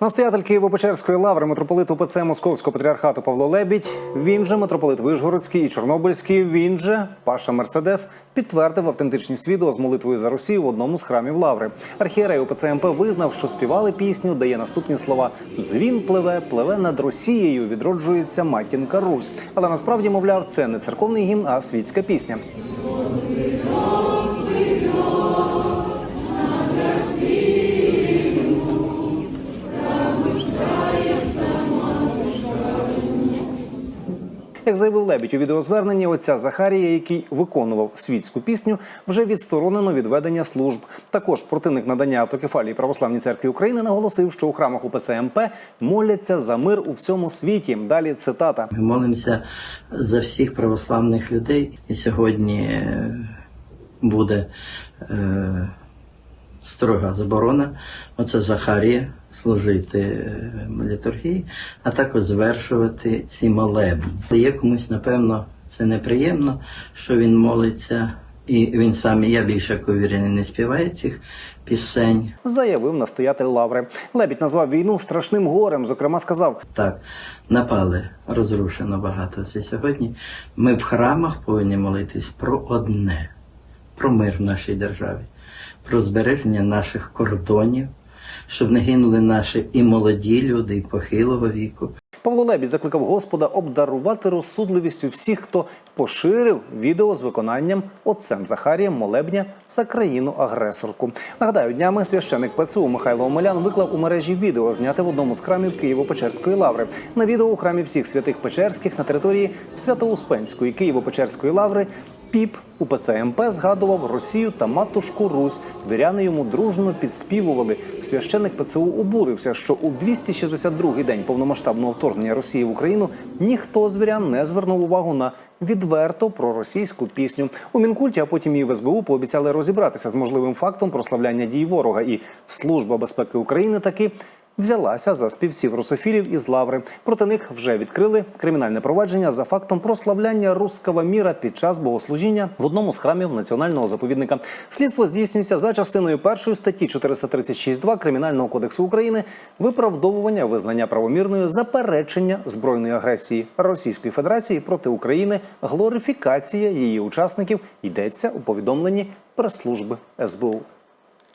Настоятель Києво-Печерської лаври митрополит УПЦ Московського патріархату Павло Лебідь, він же митрополит Вишгородський і Чорнобильський, він же Паша Мерседес підтвердив автентичність відео з молитвою за Росію в одному з храмів лаври. Архієрей УПЦ МП визнав, що співали пісню, дає наступні слова: Дзвін пливе, пливе над Росією, відроджується матінка Русь. Але насправді, мовляв, це не церковний гімн, а світська пісня. Як заявив Лебідь у відеозверненні, отця Захарія, який виконував світську пісню, вже відсторонено від ведення служб. Також противник надання автокефалії православній церкві України наголосив, що у храмах УПЦ МП моляться за мир у всьому світі. Далі цитата. Ми молимося за всіх православних людей. І сьогодні е, буде е, строга заборона. Оце Захарія служити е, літургії, а також звершувати ці молебні. Є комусь, напевно, це неприємно, що він молиться. І він сам, і я більше як уверений, не співає цих пісень. Заявив настоятель лаври. Лебідь назвав війну страшним горем. Зокрема, сказав: Так, напали, розрушено багато. Це сьогодні ми в храмах повинні молитись про одне, про мир в нашій державі, про збереження наших кордонів, щоб не гинули наші і молоді люди, і похилого віку. Павло Лебідь закликав Господа обдарувати розсудливістю всіх, хто поширив відео з виконанням отцем Захарієм молебня за країну-агресорку. Нагадаю, днями священик ПЦУ Михайло Омелян виклав у мережі відео, зняте в одному з храмів Києво-Печерської лаври. На відео у храмі всіх святих Печерських на території Свято-Успенської Києво-Печерської лаври. Піп УПЦ МП згадував Росію та матушку Русь. Віряни йому дружно підспівували. Священник ПЦУ обурився, що у 262-й день повномасштабного вторгнення Росії в Україну ніхто з вірян не звернув увагу на відверто проросійську пісню. У Мінкульті, а потім і в СБУ пообіцяли розібратися з можливим фактом прославляння дій ворога. І Служба безпеки України таки взялася за співців русофілів із лаври. Проти них вже відкрили кримінальне провадження за фактом прославляння руского міра під час богослужіння в одному з храмів національного заповідника. Слідство здійснюється за частиною першої статті 436.2 Кримінального кодексу України виправдовування визнання правомірною заперечення збройної агресії Російської Федерації проти України, глорифікація її учасників йдеться у повідомленні прес-служби СБУ.